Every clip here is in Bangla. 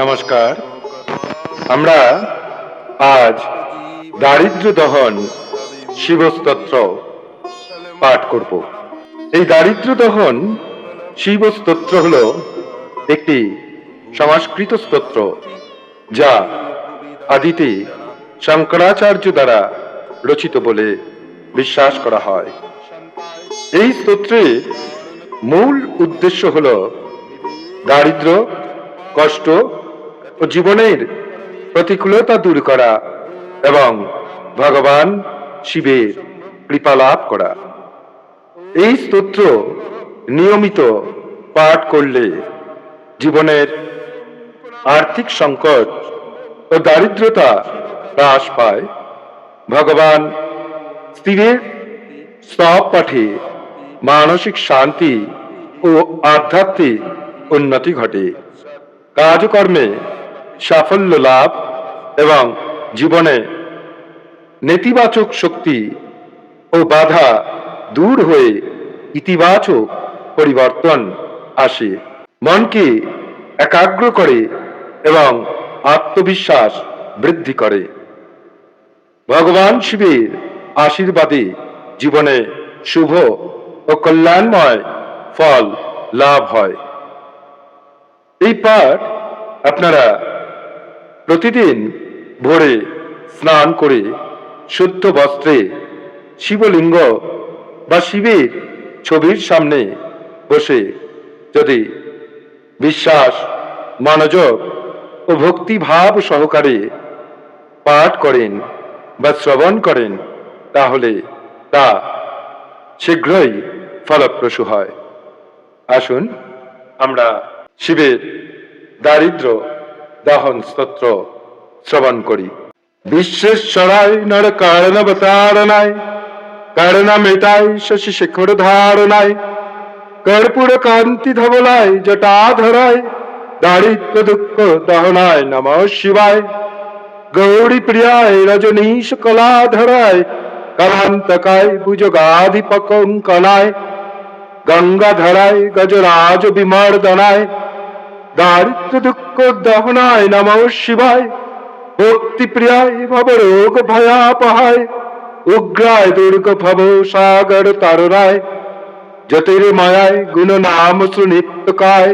নমস্কার। আমরা আজ দারিদ্র দহন শিবস্তত্র পাঠ করব। এই দারিদ্র দহন শিবস্তোত্র হল একটি সংস্কৃত স্তোত্র যা আদিতে শঙ্করাচার্য দ্বারা রচিত বলে বিশ্বাস করা হয়। এই স্তোত্রের মূল উদ্দেশ্য হল দারিদ্র, কষ্ট ও জীবনের প্রতিকূলতা দূর করা এবং ভগবান শিবের কৃপা লাভ করা। এই স্তোত্র নিয়মিত পাঠ করলে জীবনের আর্থিক সংকট ও দারিদ্রতা হ্রাস পায়। ভগবান শিবের স্তব পাঠে মানসিক শান্তি ও আধ্যাত্মিক উন্নতি ঘটে। কাজকর্মে সাফল্য লাভ এবং জীবনে নেতিবাচক শক্তি ও বাধা দূর হয়ে ইতিবাচক পরিবর্তন আসে। মনকে একাগ্র করে এবং আত্মবিশ্বাস বৃদ্ধি করে। ভগবান শিবের আশীর্বাদে জীবনে শুভ ও কল্যাণময় ফল লাভ হয়। এই পাঠ আপনারা প্রতিদিন ভোরে স্নান করে শুদ্ধ বস্ত্রে শিবলিঙ্গ বা শিবের ছবির সামনে বসে। যদি বিশ্বাস, মনোযোগ ও ভক্তিভাব সহকারে পাঠ করেন বা শ্রবণ করেন, তাহলে তা শীঘ্রই ফলপ্রসূ হয়। আসুন আমরা শিবের দারিদ্র দহন স্তোত্র শ্রবণ করি। বিশ্বেশ্বরায় নর কারণ কারণবতারণায় কারণ মেটাই শশী শেখর ধারণায় কর্পূর কান্তি ধবলায় জটাধরায় দারিদ্র দুঃখ দহনায় নম শিবায়। গৌরী প্রিয়ায় রজনীশ কলা কলাধরায় কালান্তকায় ভুজগাধিপকঙ্কনায় গঙ্গাধরায় গজরাজ বিমর্দনায় দারিদ্র দুঃখ দহনায় নম শিবায় ভক্তি প্রিয়ায় ভব রোগ ভয়াপহায়, উগ্রায় দুর্গ ভব সাগর তাররায়, জ্যোতির্ময়ায় গুণ নাম সুনিত্যকায়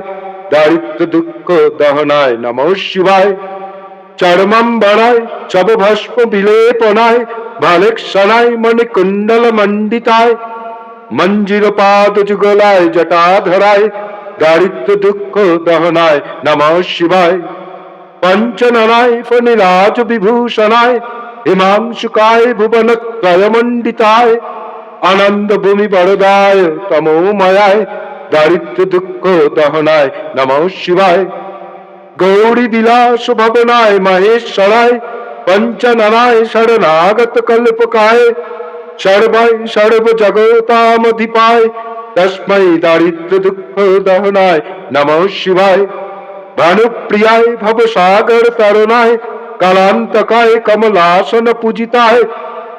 দারিদ্র দুঃখ দহনায় নম শিবায়, চরমম্বরায় চব ভস্ম বিলেপনায়, ভালেক্ষণায় মণি কুণ্ডল মণ্ডিতায় মঞ্জির পাদ যুগলায় জটাধরায় দারিদ্র দুঃখ দহনায় নম শিবায়। পঞ্চননায় ফণিরাজ বিভূষণায় হিমাংশুকায় ভুবন ত্রয়মণ্ডিতায় আনন্দ ভূমি বরদায় তমোময়ায় দারিদ্র দুঃখ দহনায় নম শিবায়। গৌরী বিলাস ভবনায় মহেশ্বরায় পঞ্চননায় শরণাগত কল্পকায়। সর্বাই সর্ব জগতামধিপায় তস্मै দারিদ্র দুঃখ দহনায় নম শিবায় ভানুপ্রিয়ায় ভবসাগর তরুণায় কালান্তকায় কমলাসন পূজিতায়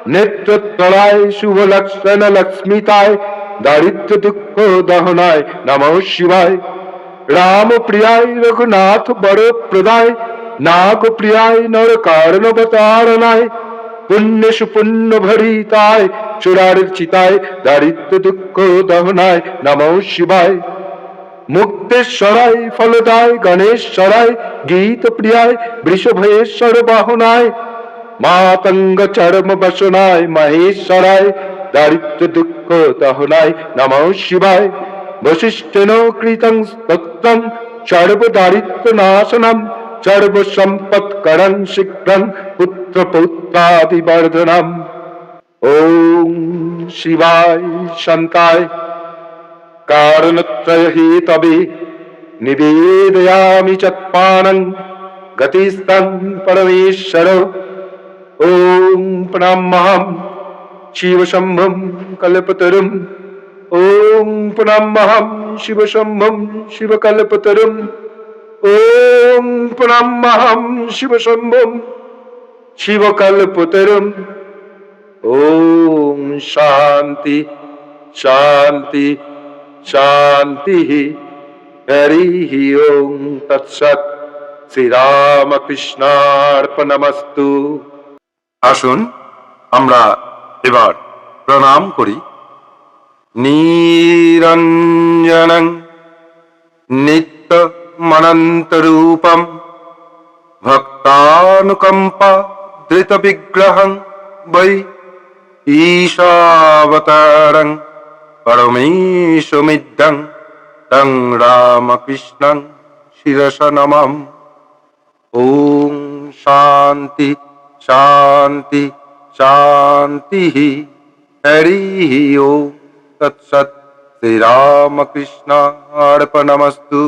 নেত্রতলায় শুভ লক্ষণ লক্ষ্মিতায় দারিদ্র দুঃখ দহনায় নম শিবায় রাম প্রিয়ায় রঘুনাথ বড় প্রদায় নাগ প্রিয়ায় নর কারণবতারণায় পুণ্যসু পুণ্য ভরিতায় চূড়ার চিতায়, দারিদ্র দুঃখ দহনায় নম শিবায়। মুক্তেশ্বরায় ফলদায়, গণেশ্বরায় গীত প্রিয়ায়, বৃষভয়েশ্বর বাহনায়। মাতঙ্গ চরম বসনায়, মহেশ্বরায় দারিদ্র দুঃখ দহনায় নম শিবায়। বশিষ্ঠেন কৃতং স্তোত্রম, সর্ব দারিদ্র নাশনম, সর্ব সম্পৎকরং শীঘ্রং পুত্র পৌত্রাদিবর্ধনম ओम शिवाय शांताय। कारणत्रय ही तभी निवेदयामि चत्पानं गतिस्तं परमेश्वर। ओम प्रणाम शिव शंभम कल्पतरम ॐ प्रणमहं शिवशम्भं कल्पतरुम्। ॐ प्रणमहं शिवशम्भं शिवकल्पतरुम्। शिव शंभम शिव शिवकल्पतरुम्। ওম শান্তি শান্তি শান্তি। হরি ওম তৎসৎ। শ্রীরামকৃষ্ণার্পণমস্তু। আসুন, আমরা এবার প্রণাম করি। নিরঞ্জনং নিত্যমনন্তরূপম ভক্তানুকম্পা ধৃত বিগ্রহং বৈ ঈশাবতারং পরমেশমিদ্যং তং রামকৃষ্ণং শিরস নমঃ ওম শান্তি শান্তি শান্তি হরি ওম তৎসৎ শ্রীরামকৃষ্ণার্পণমস্তু